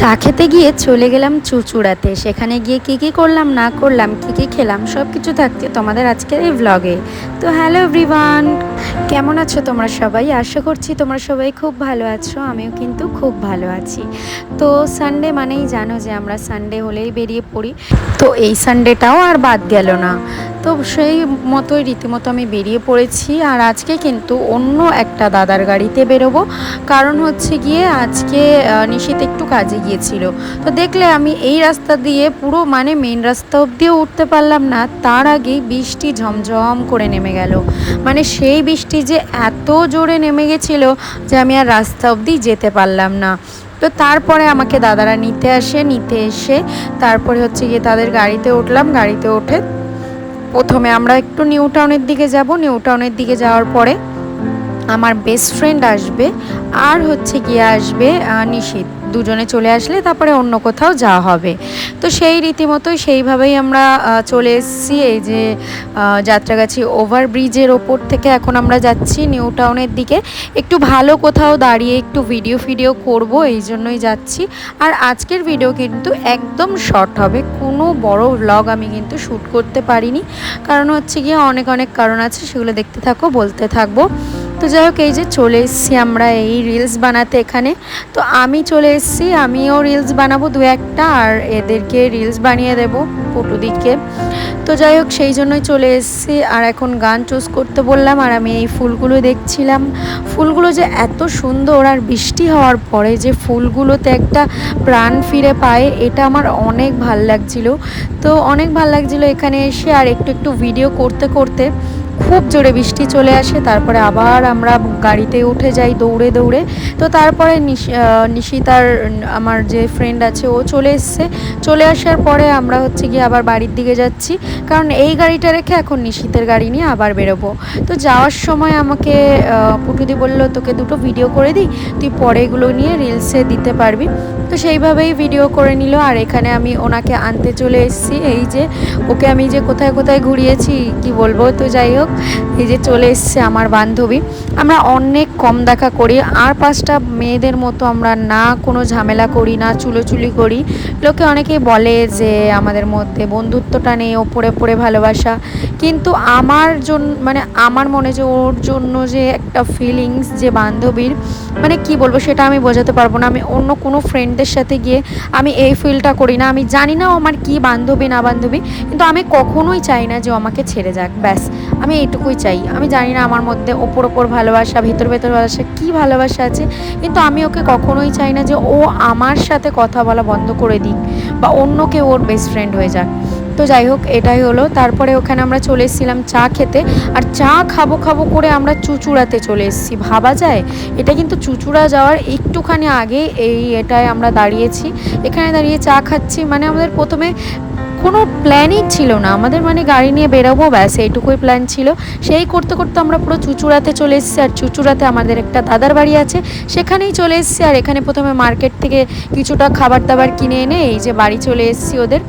চা খেতে গিয়ে চলে গেলাম চুচুড়াতে সেখানে গিয়ে কী কী করলাম, না করলাম, কী কী খেলাম সব কিছু থাকছে তোমাদের আজকের এই ব্লগে তো হ্যালো এভরিওয়ান কেমন আছো তোমরা সবাই? আশা করছি তোমরা সবাই খুব ভালো আছো, আমিও কিন্তু খুব ভালো আছি। তো সানডে মানেই জানো যে আমরা সানডে হলেই বেরিয়ে পড়ি। তো এই সানডেটাও আর বাদ গেল না। তো সেই মতোই রীতিমতো আমি বেরিয়ে পড়েছি আর আজকে কিন্তু অন্য একটা দাদার গাড়িতে বেরোবো। কারণ হচ্ছে গিয়ে আজকে নিশিত একটু কাজে গিয়েছিল। তো দেখলে আমি এই রাস্তা দিয়ে পুরো মানে মেন রাস্তা অবধিও উঠতে পারলাম না, তার আগেই বৃষ্টি ঝমঝম করে নেমে গেল। মানে সেই বৃষ্টি যে এত জোরে নেমে গেছিল যে আমি আর রাস্তা অবধি যেতে পারলাম না। তো তারপরে আমাকে দাদারা নিতে আসে, নিতে এসে তারপরে হচ্ছে গিয়ে তাদের গাড়িতে উঠলাম, গাড়িতে উঠে প্রথমে আমরা একটু নিউ টাউনের দিকে যাব। নিউ টাউনের দিকে যাওয়ার পরে আমার বেস্ট ফ্রেন্ড আসবে আর হচ্ছে গিয়ে আসবে নিশীত। দুজনে চলে আসলে তারপরে অন্য কোথাও যাওয়া হবে। তো সেই রীতিমতোই সেইভাবেই আমরা চলে এসেছি। এই যে যাত্রাগাছি ওভার ব্রিজের ওপর থেকে এখন আমরা যাচ্ছি নিউ টাউনের দিকে। একটু ভালো কোথাও দাঁড়িয়ে একটু ভিডিও ফিডিও করব, এই জন্যই যাচ্ছি। আর আজকের ভিডিও কিন্তু একদম শর্ট হবে। কোনো বড় ব্লগ আমি কিন্তু শ্যুট করতে পারিনি। কারণ হচ্ছে গিয়ে অনেক অনেক কারণ আছে, সেগুলো দেখতে থাকো, বলতে থাকব। তো যাই হোক, এই যে চলে এসেছি আমরা এই রিলস বানাতে এখানে। তো আমি চলে এসেছি, আমিও রিলস বানাবো দু একটা, আর এদেরকে রিলস বানিয়ে দেবো পটুদিকে। তো যাই হোক, সেই জন্যই চলে এসেছি, আর এখন গান চুজ করতে বললাম, আর আমি এই ফুলগুলো দেখছিলাম। ফুলগুলো যে এত সুন্দর, আর বৃষ্টি হওয়ার পরে যে ফুলগুলোতে একটা প্রাণ ফিরে পায়, এটা আমার অনেক ভালো লাগছিল। তো অনেক ভালো লাগছিল এখানে এসে, আর একটু একটু ভিডিও করতে করতে। খুব জোরে বৃষ্টি চলে আসে, তারপরে আবার আমরা গাড়িতে উঠে যাই দৌড়ে দৌড়ে। তো তারপরে নিশিতার আমার যে ফ্রেন্ড আছে, ও চলে এসছে। চলে আসার পরে আমরা হচ্ছে গিয়ে আবার বাড়ির দিকে যাচ্ছি। কারণ এই গাড়িটা রেখে এখন নিশিতের গাড়ি নিয়ে আবার বেরোবো। তো যাওয়ার সময় আমাকে পুটুদি বলল, তোকে দুটো ভিডিও করে দিই, তুই পরে এগুলো নিয়ে রিলসে দিতে পারবি। তো সেইভাবেই ভিডিও করে নিল। আর এখানে আমি ওনাকে আনতে চলে এসেছি। এই যে, ওকে আমি যে কোথায় কোথায় ঘুরিয়েছি, কি বলব? তো যাই হোক, এই যে চলে এসছে আমার বান্ধবী। আমরা অনেক কম দেখা করি। আর পাঁচটা মেয়েদের মতো আমরা না কোনো ঝামেলা করি, না চুলোচুলি করি। লোকে অনেকেই বলে যে আমাদের মধ্যে বন্ধুত্বটা নেই, ওপরে পড়ে ভালোবাসা। কিন্তু আমার জন্য মানে আমার মনে যে ওর জন্য যে একটা ফিলিংস যে বান্ধবীর মানে কি বলব সেটা আমি বোঝাতে পারব না। আমি অন্য কোনো ফ্রেন্ডদের সাথে গিয়ে আমি এই ফিলটা করি না। আমি জানি না আমার কি বান্ধবী, না বান্ধবী। কিন্তু আমি কখনোই চাই না যে আমাকে ছেড়ে যাক, ব্যাস। আমি এইটুকুই চাই। আমি জানি না আমার মধ্যে ওপর ওপর ভালোবাসা, ভেতর ভেতর ভালোবাসা, কী ভালোবাসা আছে। কিন্তু আমি ওকে কখনোই চাই না যে ও আমার সাথে কথা বলা বন্ধ করে দিক বা অন্য কেউ ওর বেস্ট ফ্রেন্ড হয়ে যাক। তো যাই হোক, এটাই হলো। তারপরে ওখানে আমরা চলে এসেছিলাম চা খেতে। আর চা খাব খাব করে আমরা চুচুড়াতে চলে এসেছি। ভাবা যায়? এটা কিন্তু চুচুড়া যাওয়ার একটুখানি আগে এই এটায় আমরা দাঁড়িয়েছি। এখানে দাঁড়িয়ে চা খাচ্ছি। মানে আমাদের প্রথমে কোনো প্ল্যানই ছিল না। আমাদের মানে গাড়ি নিয়ে বেরোবো, ব্যাস, এইটুকুই প্ল্যান ছিল। সেই করতে করতে আমরা পুরো চুচুড়াতে চলে এসেছি আর চুচুড়াতে আমাদের একটা দাদার বাড়ি আছে। সেখানেই চলে এসেছি আর এখানে প্রথমে মার্কেট থেকে কিছুটা খাবার দাবার কিনে এনে এই যে বাড়ি চলে এসেছি ওদের।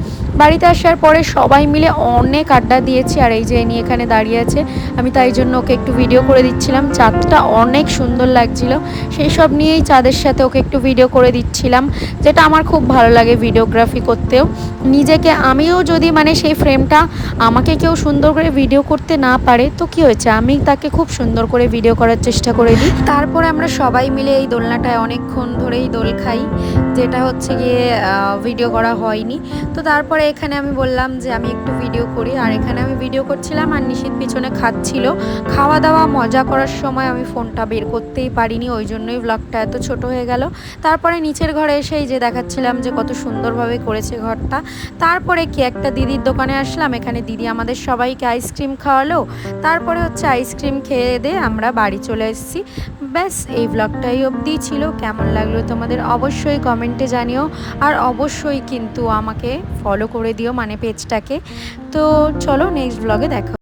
বাড়িতে আসার পরে সবাই মিলে অনেক আড্ডা দিয়েছি, আর এই যে ইনি এখানে দাঁড়িয়ে আছে, আমি তাই জন্য ওকে একটু ভিডিও করে দিচ্ছিলাম। চাঁদটা অনেক সুন্দর লাগছিল, সেই সব নিয়েই চাঁদের সাথে ওকে একটু ভিডিও করে দিচ্ছিলাম, যেটা আমার খুব ভালো লাগে ভিডিওগ্রাফি করতেও। নিজেকে, আমিও যদি মানে সেই ফ্রেমটা আমাকে কেউ সুন্দর করে ভিডিও করতে না পারে, তো কি হয়েছে? আমি তাকে খুব সুন্দর করে ভিডিও করার চেষ্টা করে দিই। তারপরে আমরা সবাই মিলে এই দোলনাটায় অনেকক্ষণ ধরেই দোল খাই, যেটা হচ্ছে গিয়ে ভিডিও করা হয়নি। তো তারপরে এখানে আমি বললাম যে আমি একটু ভিডিও করি। আর এখানে আমি ভিডিও করছিলাম আর নিশিত পিছনে খাচ্ছিল। খাওয়া দাওয়া মজা করার সময় আমি ফোনটা বের করতেই পারিনি, ওই জন্যই ব্লগটা এত ছোট হয়ে গেল। তারপরে নিচের ঘরে এসেই যে দেখাচ্ছিলাম যে কত সুন্দরভাবে করেছে ঘরটা। তারপরে কি একটা দিদির দোকানে আসলাম, এখানে দিদি আমাদের সবাইকে আইসক্রিম খাওয়ালো। তারপরে হচ্ছে আইসক্রিম খেয়ে দিয়ে আমরা বাড়ি চলে এসেছি। ব্যাস, এই ব্লগটাই অবধি ছিল। কেমন লাগল তোমাদের অবশ্যই কমেন্টে জানিও। আর অবশ্যই কিন্তু আমাকে ফলো করে দিও মানে পেজটাকে তো চলো নেক্সট ব্লগে দেখা